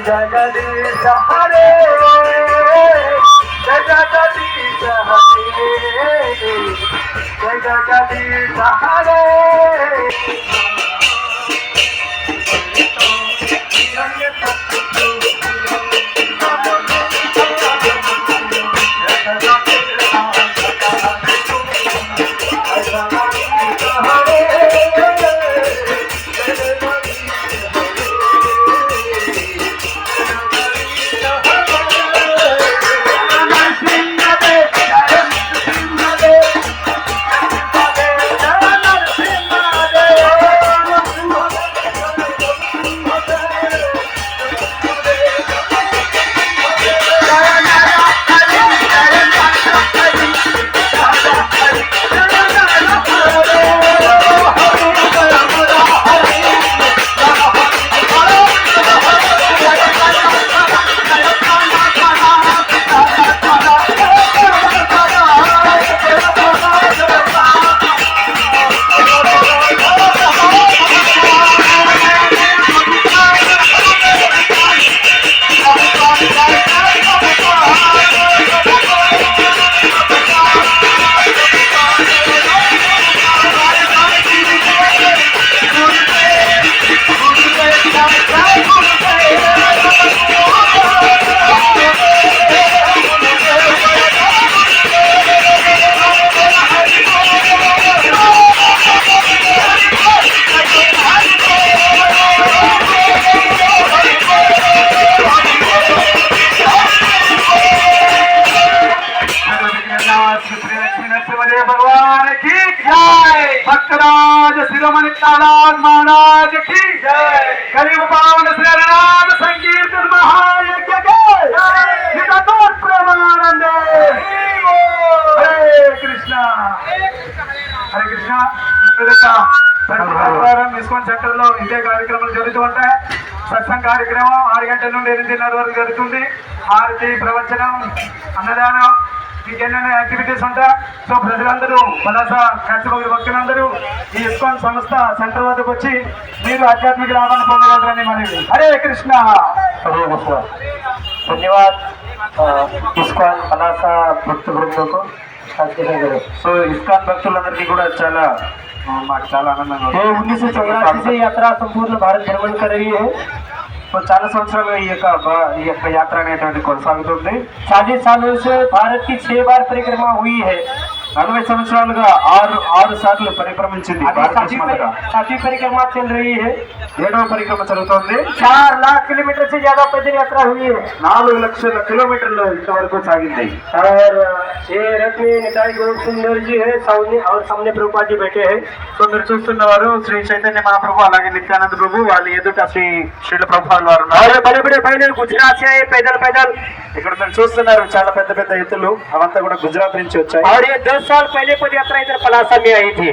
जगदीश हरे जगदीश हरे जगदीश हरे భగవాన్ ભગવાન કી శిరమణి ભક્તરાજ શિરોમણિ કાલાજ મહારાજ કી જય ગરીબ પાવન શ્રી રામ સંકીર્તન హరే కృష్ణ! మిస్కోన్ సెంటర్లో ఇదే కార్యక్రమాలు జరుగుతూ ఉంటాయి. సత్సం కార్యక్రమం ఆరు గంటల నుండి ఎనిమిదిన్నర వరకు జరుగుతుంది. ఆరతి ప్రవచనం అన్నదానం ఇంకెన్నెన్నో యాక్టివిటీస్ ఉంటాయి సో ప్రజలందరూ పలాస కాచిపోగిన భక్తులందరూ ఈ ఇస్కాన్ సంస్థ సెంటర్ వద్దకు వచ్చి మీరు ఆధ్యాత్మిక లాభాన్ని పొందగలరని మనవి హరే కృష్ణ हरे कृष्ण धन्यवाद अ, इस्कॉन పలాస భక్త బృందకు అధ్యక్షులు సో ఇస్కాన్ భక్తులందరికీ కూడా చాలా ఆ, మాకు చాలా ఆనందంగా ये ఉంది उन्नीस सौ चौरासी से यात्रा संपूर्ण भारत भ्रमण कर रही है సో చాలా సంవత్సరాలుగా ఈ యొక్క బ- ఈ యొక్క యాత్ర అనేటువంటి కొనసాగుతుంది चालीस सालों से भारत की छह बार परिक्रमा हुई है నలభై సంవత్సరాలుగా ఆరు ఆరు సార్లు పరిక్రమించింది अभी सातवीं భారతదేశం అంతటా परि- सातवीं परिक्रमा चल रही है ఏడవ పరిక్రమ జరుగుతోంది चार लाख किलोमीटर से ज्यादा पैदल यात्रा हुई है నాలుగు లక్షల కిలోమీటర్లు ఇంతవరకు సాగింది और ये रथ में निताई गौर सुंदर जी है सामने और सामने प्रभुपाद जी बैठे हैं సో మీరు చూస్తున్నవారు శ్రీ చైతన్య మహాప్రభు అలాగే నిత్యానంద ప్రభు వాళ్ళ ఎదుట శ్రీ శ్రీల ప్రభుత్వాలు వారు ఉన్నారు और बड़े बड़े भाई गुजरात से आए पैदल पैदल ఇక్కడ మీరు చూస్తున్నారు చాలా పెద్ద పెద్ద ఎత్తులు అవంతా కూడా గుజరాత్ నుంచి వచ్చాయి और ये दस साल पहले पद यात्रा इधर पलासा में आई थी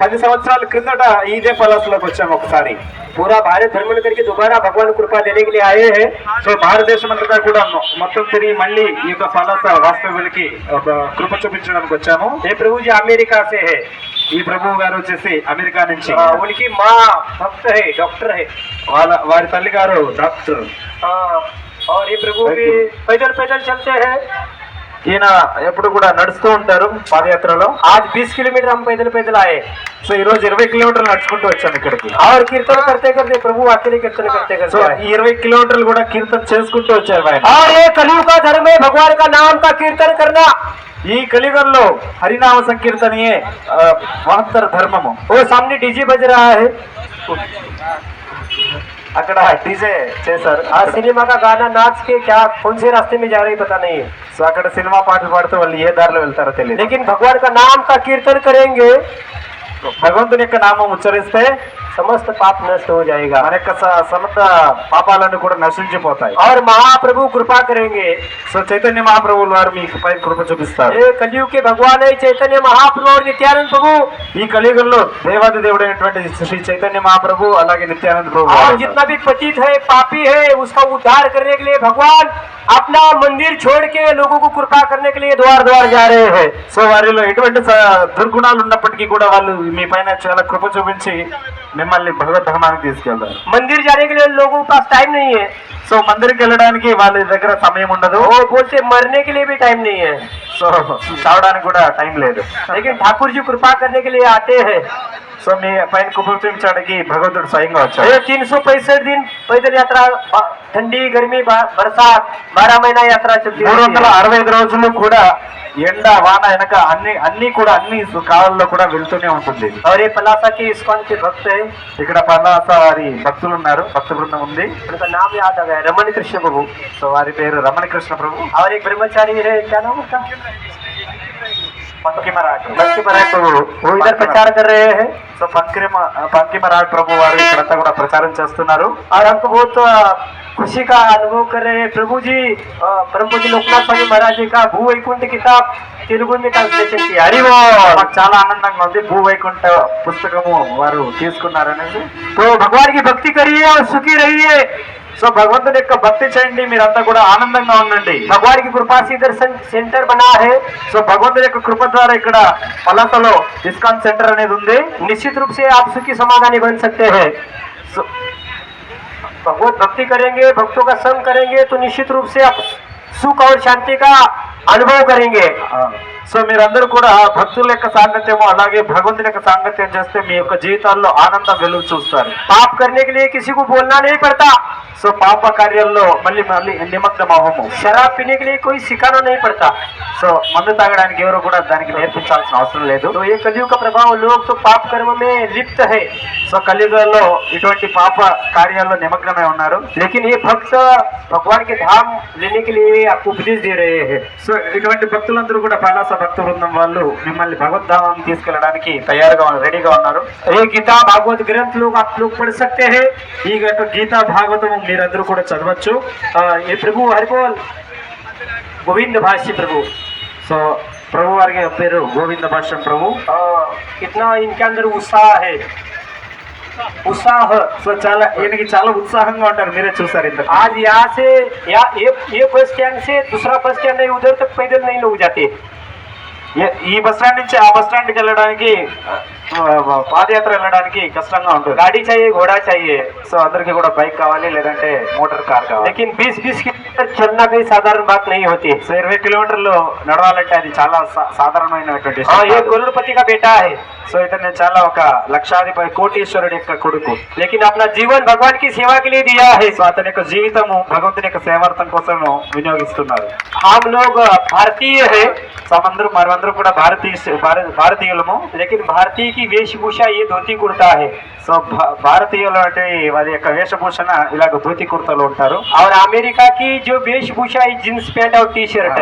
పది సంవత్సరాల క్రిందట ఇదే పలాసలోకి వచ్చాము ఒకసారి पूरा भारत भ्रमण करके दोबारा भगवान कृपा देने के लिए आए हैं సో భారతదేశం అంతటా కూడా మొ- మొత్తం తిరిగి మళ్ళీ ఈ యొక్క పలాస వాస్తవ్యులకి ఒక కృప చూపించడానికి వచ్చాము ये प्रभु जी अमेरिका से है ఈ ప్రభువు గారు వచ్చేసి అమెరికా నుంచి हाँ, उनकी माँ भक्त है डॉक्टर है వాళ్ళ వారి తల్లి గారు డాక్టర్ हाँ, और ये प्रभु भी पैदल पैदल चलते हैं ఈయన ఎప్పుడు కూడా నడుస్తూ ఉంటారు పాదయాత్రలో ఆజ్ బీస్ కిలోమీటర్ హమ్ పైదలు పైదలు ఆయే సో ఈ రోజు ఇరవై కిలోమీటర్లు నడుచుకుంటూ వచ్చాం ఇక్కడికి ఆరు కీర్తన కర్తే కర్తే ప్రభు వాక్యని కీర్తన కర్తే కర్తే ఇరవై కిలోమీటర్లు కూడా కీర్తన చేసుకుంటూ వచ్చారు ఆయన కలియుగ కా ధర్మే భగవాన్ కా నామ కా కీర్తన కర్నా ఈ కలియుగంలో హరినామ సంకీర్తనయే మహత్తర ధర్మము ఓ సామ్ని డీజీ బజరా అక్కడ డీజే చేశారు ఆ సినిమాగా గానా నాచ్ కే క్యా కొంచెం రాస్తే మీద జారీ పతా నహీ సో అక్కడ సినిమా పాటలు పాడుతూ వాళ్ళు ఏ దారిలో వెళ్తారో తెలియదు. లేకిన్ భగవాన్ కా నామ్ కా కీర్తన కరేంగే భగవంతుని యొక్క నామం ఉచ్చరిస్తే समस्त पाप नष्ट हो जाएगा మన యొక్క స- సమస్త పాపాలన్నీ కూడా నశించిపోతాయి और महाप्रभु कृपा करेंगे సో చైతన్య మహాప్రభువుల వారు మీకు పై కృప చూపిస్తారు ये कलयुग के भगवान है चैतन्य महाप्रभु और नित्यानंद प्रभु ఈ కలియుగంలో దేవాది దేవుడైనటువంటి శ్రీ చైతన్య మహాప్రభు అలాగే నిత్యానంద ప్రభు और వారు जितना भी पतित है पापी है उसका उद्धार करने के लिए भगवान अपना मंदिर छोड़ के लोगों को कृपा करने के लिए द्वार द्वार जा रहे हैं సో వారిలో ఎటువంటి స- దుర్గుణాలు ఉన్నప్పటికీ కూడా వాళ్ళు మీ పైన చాలా కృప చూపించి మిమ్మల్ని భగవద్ధామానికి తీసుకెళ్తారు మందిర్ జానికి లోగో పాస్ టైం నహీ హై సో మందిర్కి వెళ్ళడానికి వాళ్ళ దగ్గర సమయం ఉండదు ఓ బోల్సే మర్నేకి లియే భీ టైం నహీ హై సో చావడానికి కూడా టైం లేదు లేకిన్ ఠాకూర్ జీ కృపా కర్నేకి లియే ఆతే హై సో మీ పైన కుటుంబించడానికి భగవంతుడు స్వయంగా వచ్చాడు 365 దిన్ పైదల్ యాత్ర दिन पैदल यात्रा बा- ठंडी गर्मी बा- बरसात बारह महीना यात्रा चलती మూడు रहती వందల है అరవై ఐదు రోజులు కూడా ఎండ వాన వెనక అన్ని అన్ని కూడా అన్ని కాలంలో కూడా వెళ్తూనే ఉంటుంది और ये पलासा के इस्कॉन के भक्त है ఇక్కడ పర్లాస వారి భక్తులు ఉన్నారు భక్త బృందం ఉంది उनका नाम याद आ गया रमन कृष्ण प्रभु సో వారి పేరు రమణ కృష్ణ ప్రభు और एक ब्रह्मचारी है क्या नाम उसका పంకిమరాట్ बंशीपराय प्रभु वो इधर प्रचार कर रहे हैं సో పంకిమ పంకిమరాట్ ప్రభు వారు ఇక్కడంతా కూడా ప్రచారం చేస్తున్నారు और हमको बहुत अ, खुशी का अनुभव कर रहे हैं प्रभु जी अ, परम पूज्य लोकनाथ स्वामी महाराज जी का भू वैकुंठ किताब तेलुगु में ट्रांसलेशन किया हरि बोल మాకు చాలా ఆనందంగా ఉంది భూ వైకుంఠ పుస్తకము వారు తీసుకున్నారనేసి तो भगवान की भक्ति करिए और सुखी रहिए సో భగవంతుని యొక్క భక్తి చేయండి మీరంతా కూడా ఆనందంగా ఉండండి भगवान की कृपा से दर्शन सेंटर बना है సో భగవంతుని యొక్క కృప ద్వారా ఇక్కడ పలాసలో ఇస్కాన్ సెంటర్ అనేది ఉంది निश्चित रूप से आप सुखी समाधानी बन सकते हैं సో- भगवत भक्ति करेंगे भक्तों का संग करेंगे तो निश्चित रूप से आप सुख और शांति का अनुभव करेंगे। ఆ, సో మీరందరూ కూడా భక్తుల యొక్క సాంగత్యము అలాగే భగవంతుని యొక్క సాంగత్యం చేస్తే మీ యొక్క జీవితాల్లో ఆనందం వెలుగు చూస్తారు. పాప కర్ణికి కిసికు బోల్నా నే పడతా. సో పాప కార్యాల్లో మళ్ళీ మళ్ళీ నిమగ్నం అవ్వము శరాబ్ పినికి కోయి శిఖాను నే పడతా. సో మందు తాగడానికి ఎవరు కూడా దానికి నేర్పించాల్సిన అవసరం లేదు. ఈ కలియుగ ప్రభావం లోక్తో పాప కర్మమే లిప్త హే. సో కలియుగంలో ఇటువంటి పాప కార్యాల్లో నిమగ్నమై ఉన్నారు. లేకిన్ ఈ భక్త భగవాన్కి ధామ్ లేనికి ఉపదేశ్ దే సో ఇటువంటి భక్తులందరూ కూడా బాలా భక్త బృందం వాళ్ళు మిమ్మల్ని భగవద్ధామం తీసుకెళ్ళడానికి తయారుగా రెడీగా ఉన్నారు ये गीता भागवत ग्रंथ लोग आप लोग पढ़ सकते हैं ఈ యొక్క గీతా భాగవతము మీరందరూ కూడా చదవచ్చు आ, ये प्रभु हरिबोल गोविंद भाष्य प्रभु సో ప్రభు వారి పేరు గోవింద భాష్యం ప్రభు आ, कितना इनके अंदर उत्साह है उत्साह సో చాలా ఈయనకి చాలా ఉత్సాహంగా ఉంటారు మీరే చూసారు ఇంత आज यहाँ से या ये ये बस स्टैंड से दूसरा बस स्टैंड है उधर तक पैदल नहीं लोग जाते ఈ బస్ స్టాండ్ నుంచి ఆ బస్ స్టాండ్కి వెళ్ళడానికి పాదయాత్ర వెళ్ళడానికి కష్టంగా ఉంటుంది. గాడి చాయి ఘోడా చాయి. సో అందరికి కూడా బైక్ కావాలి లేదంటే మోటార్ కార్ కావాలి. బీస్ బీస్ కిలోమీటర్ సాధారణ బాత్ నహీ హోతీ సో ఇరవై కిలోమీటర్లు నడవాలంటే అది చాలా సాధారణమైనటువంటి ఏ కా బేటా సో ఇతను చాలా ఒక లక్షాధిపతి కోటీశ్వరుడు యొక్క కొడుకు. లేకిన్ అప్నా జీవన్ భగవాన్కి సేవాకి సో అతని యొక్క జీవితము భగవంతుని యొక్క సేవార్థం కోసం వినియోగిస్తున్నారు. హామ్ లోగ్ భారతీయ హే. సో అందరూ మనమందరూ కూడా భారతీయ భారతీయులము. లేకిన్ భారతీయకి వీరికి వేషభూష ఈ ధోతి కుర్తా హే సో అంటే వారి యొక్క వేషభూషణ ఇలాగ ధోతి కుర్తలు ఉంటారు. ఆవిడ అమెరికాకి జో వేషభూష ఈ జీన్స్ ప్యాంట్ ఆ టీ షర్ట్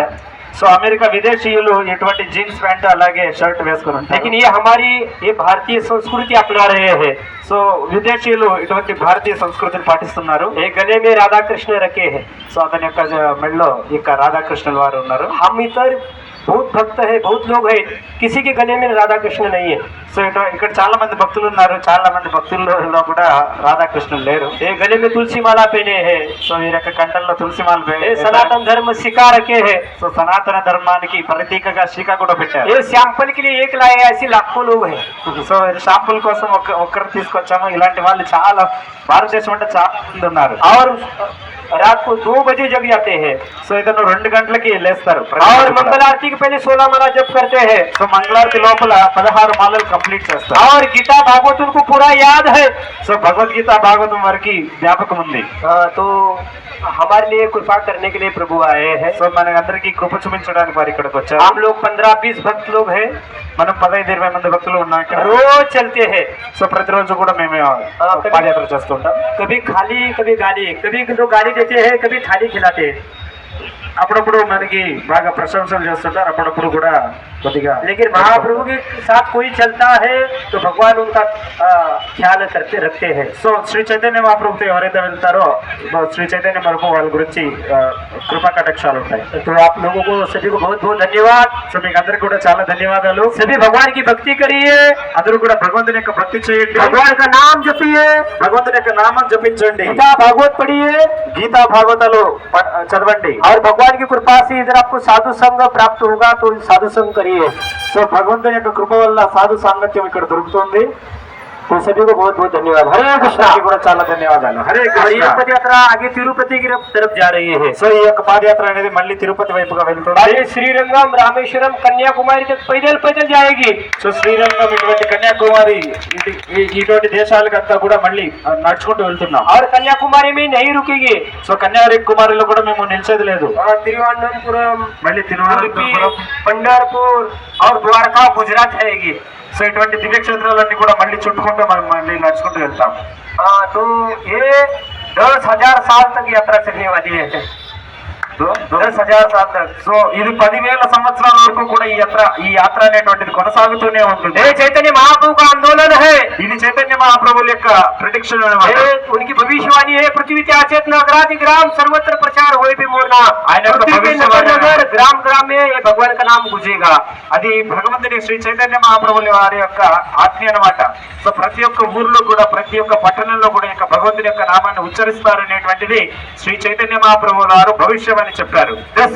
సో అమెరికా విదేశీయులు ఇటువంటి జీన్స్ ప్యాంట్ అలాగే షర్ట్ వేసుకుని ఉంటారు. ఈ హమారి ఈ భారతీయ సంస్కృతి అప్నా రే హే సో విదేశీయులు ఇటువంటి భారతీయ సంస్కృతిని పాటిస్తున్నారు ఏ గనేమే రాధాకృష్ణ రకే హే సో అతని యొక్క మెడలో ఇక రాధాకృష్ణుల వారు ఉన్నారు. హమ్ ఇతర్ बहुत भक्त है बहुत लोग हैं किसी के गले में राधा कृष्ण नहीं है సో ఇటు ఇక్కడ చాలా మంది భక్తులు ఉన్నారు చాలా మంది భక్తుల్లో కూడా రాధాకృష్ణులు లేరు ये गले में तुलसी माला पहने हैं సో వీరి యొక్క కంఠంలో తులసి మాల వే- ये सनातन धर्म सिखा रखे हैं సో సనాతన ధర్మానికి ప్రతీకగా శ్రీకా కూడా పెట్టారు ये सैंपल के लिए एक लाए ऐसे लाखों लोग हैं సో ఇది షాంపుల్ కోసం ఒక ఒక్కరు తీసుకొచ్చాము ఇలాంటి వాళ్ళు చాలా భారతదేశం అంటే చాలా మంది ఉన్నారు और रात को दो बजे जग जाते हैं సో ఇతను రెండు గంటలకి లేస్తారు और मंगल आरती के पहले सोलह माला जप करते हैं సో మంగళారతి లోపల పదహారు మాలలు కంప్లీట్ చేస్తారు और गीता भागवत उनको पूरा याद है సో భగవద్గీత భాగవతం వారికి జ్ఞాపకం ఉంది हाँ, तो हमारे लिए कृपा करने के लिए प्रभु आए हैं సో మన అందరికి కృప చూపించడానికి వారు ఇక్కడికి వచ్చారు हम लोग पंद्रह बीस भक्त लोग हैं మనం పదహైదు ఇరవై మంది భక్తులు ఉన్నాం ఇక్కడ రోజు చల్తే హే సో ప్రతిరోజు కూడా మేము పాదయాత్ర చేస్తుంటాం కభీ ఖాళీ కభీ గాలి కభీ గాలి దేతే హే కభీ ఖాళీ ఖిలాతే అప్పుడప్పుడు మనకి బాగా ప్రశంసలు చేస్తుంటారు అప్పుడప్పుడు కూడా కొద్దిగా लेकिन महाप्रभु के साथ कोई चलता है तो भगवान उनका आ, ख्याल करते रखते हैं సో శ్రీ చైతన్య మహాప్రభుతో ఎవరైతే వెళ్తారో శ్రీ చైతన్య మరపు వాళ్ళ గురించి ఆ, కృపా కటాక్షాలు ఉంటాయి तो आप लोगों को सभी को बहुत बहुत धन्यवाद సో మీకు అందరికి కూడా చాలా ధన్యవాదాలు सभी भगवान की भक्ति करिए అందరూ కూడా భగవంతుని యొక్క భక్తి చేయండి भगवान का नाम जपिए భగవంతుని యొక్క నామం జపించండి गीता भागवत पढ़िए గీతా భాగవతాలు ప- చదవండి और भगवान की कृपा से इधर आपको साधु संग प्राप्त होगा तो साधु संग करिए సో భగవంతుని యొక్క కృప వల్ల సాధు సాంగత్యం ఇక్కడ దొరుకుతుంది तो सभी को बहुत बहुत धन्यवाद हरे कृष्णा అందరికీ కూడా చాలా ధన్యవాదాలు హరే और ये కృష్ణ पद यात्रा आगे तिरुपति की तरफ जा रही है సో ఈ యొక్క పాదయాత్ర అనేది మళ్ళీ తిరుపతి వైపుగా వెళ్తుంది ये श्रीरंगम रामेश्वरम कन्याकुमारी तक पैदल पैदल जाएगी సో శ్రీరంగం ఇటువంటి కన్యాకుమారి ఇటు- ఈ- ఇటువంటి దేశాలకంతా కూడా మళ్ళీ ఆ, నడుచుకుంటూ వెళ్తున్నాం और कन्याकुमारी में नहीं रुकेगी సో కన్యాకుమారిలో కూడా మేము నిలిచేది లేదు और तिरुवनंतपुरम మళ్ళీ उडुपी, తిరువనంతపురం पंढरपुर और द्वारका गुजरात जाएगी సో ఇటువంటి దివ్యక్షేత్రాలన్నీ కూడా మళ్ళీ చుట్టుకుంటూ మనం మళ్ళీ నడుచుకుంటూ వెళ్తాం టూ ఏ దోస్ హజార్ సాల్ తగ్గి యాత్ర చల్నే వాली है సో ఇది పదివేల సంవత్సరాల వరకు కూడా ఈ యాత్ర ఈ యాత్ర అనేటువంటిది కొనసాగుతూనే ఉంటుంది. చైతన్య మహాప్రభు ఆందోళన హే? ఇది చైతన్య మహాప్రభుల యొక్క ప్రిడిక్షన్ ఉనికి భవిష్యవాణి హే పృథ్వీ ఆచేత్ నగరాది గ్రామ్ సర్వత్ర ప్రచార వైపు బి మోర్నా ఆయన నగర్ గ్రామ్ గ్రామ్ భగవాన్ కా నామ గుజేగా? అది భగవంతుని శ్రీ చైతన్య మహాప్రభుల వారి యొక్క ఆజ్ఞ అనమాట. సో ప్రతి ఒక్క ఊర్లో కూడా ప్రతి ఒక్క పట్టణంలో కూడా ఇంకా భగవంతుని యొక్క నామాన్ని ఉచ్చరిస్తారనేటువంటిది శ్రీ చైతన్య మహాప్రభుల వారు భవిష్యవాణి భవిష్యమని చెప్పారు दस